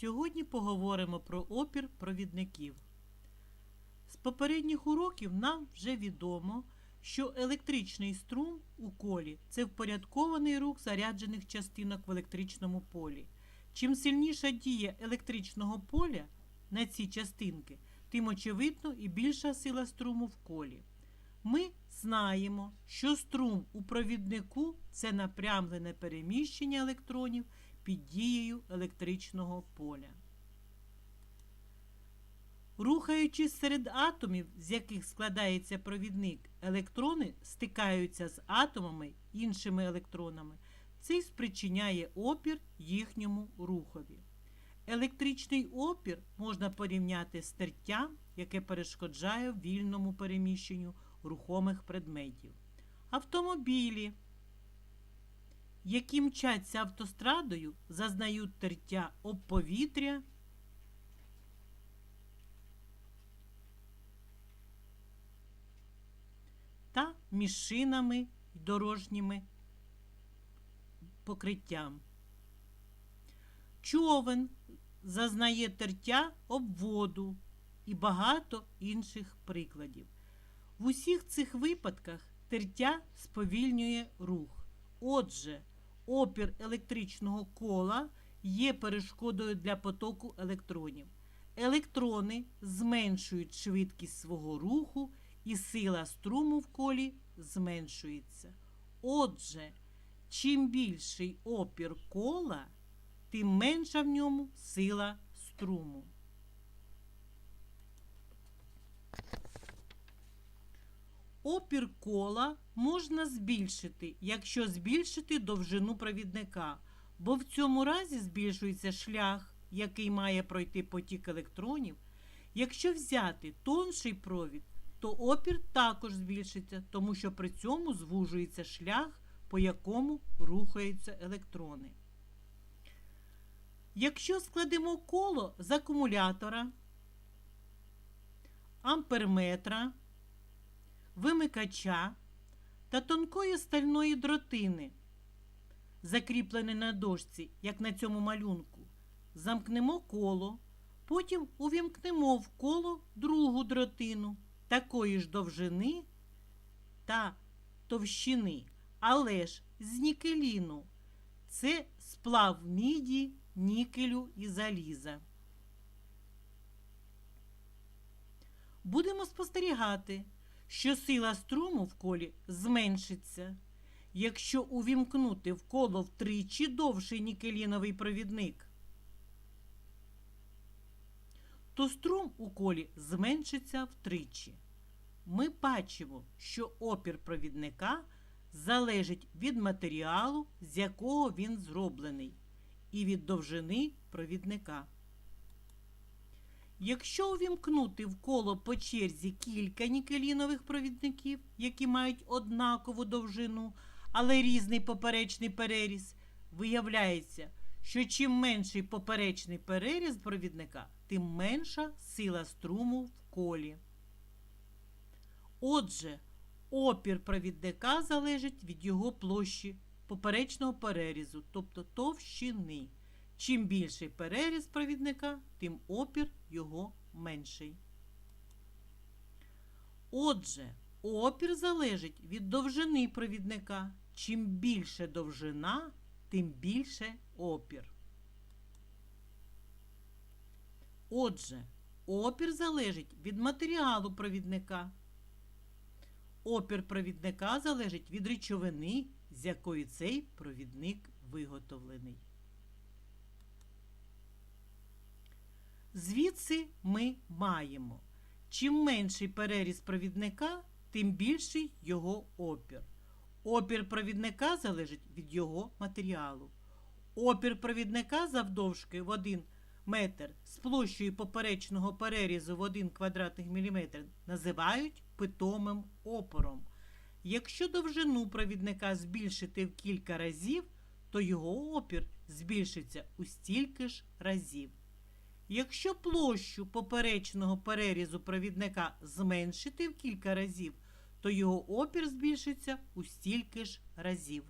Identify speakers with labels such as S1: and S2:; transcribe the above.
S1: Сьогодні поговоримо про опір провідників. З попередніх уроків нам вже відомо, що електричний струм у колі це впорядкований рух заряджених частинок в електричному полі. Чим сильніша дія електричного поля на ці частинки, тим очевидно і більша сила струму в колі. Ми знаємо, що струм у провіднику це напрямлене переміщення електронів під дією електричного поля. Рухаючись серед атомів, з яких складається провідник, електрони стикаються з атомами іншими електронами. Це спричиняє опір їхньому рухові. Електричний опір можна порівняти з тертям, яке перешкоджає вільному переміщенню рухомих предметів. Автомобілі, які мчаться автострадою, зазнають тертя об повітря та між шинами й дорожніми покриттям. Човен зазнає тертя об воду і багато інших прикладів. В усіх цих випадках тертя сповільнює рух. Отже, опір електричного кола є перешкодою для потоку електронів. Електрони зменшують швидкість свого руху і сила струму в колі зменшується. Отже, чим більший опір кола, тим менша в ньому сила струму. Опір кола можна збільшити, якщо збільшити довжину провідника, бо в цьому разі збільшується шлях, який має пройти потік електронів. Якщо взяти тонший провід, то опір також збільшиться, тому що при цьому звужується шлях, по якому рухаються електрони. Якщо складемо коло з акумулятора, амперметра, вимикача та тонкої стальної дротини, закріплене на дошці, як на цьому малюнку, замкнемо коло, потім увімкнемо в коло другу дротину такої ж довжини та товщини, але ж з нікеліну. Це сплав міді, нікелю і заліза. Будемо спостерігати, що сила струму в колі зменшиться. Якщо увімкнути в коло втричі довший нікеліновий провідник, то струм у колі зменшиться втричі. Ми бачимо, що опір провідника залежить від матеріалу, з якого він зроблений, і від довжини провідника. Якщо увімкнути в коло по черзі кілька нікелінових провідників, які мають однакову довжину, але різний поперечний переріз, виявляється, що чим менший поперечний переріз провідника, тим менша сила струму в колі. Отже, опір провідника залежить від його площі поперечного перерізу, тобто товщини. Чим більший переріз провідника, тим опір його менший. Отже, опір залежить від довжини провідника. Чим більше довжина, тим більше опір. Отже, опір залежить від матеріалу провідника. Опір провідника залежить від речовини, з якої цей провідник виготовлений. Звідси ми маємо. Чим менший переріз провідника, тим більший його опір. Опір провідника залежить від його матеріалу. Опір провідника завдовжки в 1 метр з площею поперечного перерізу в 1 квадратний міліметр називають питомим опором. Якщо довжину провідника збільшити в кілька разів, то його опір збільшиться у стільки ж разів. Якщо площу поперечного перерізу провідника зменшити в кілька разів, то його опір збільшиться у стільки ж разів.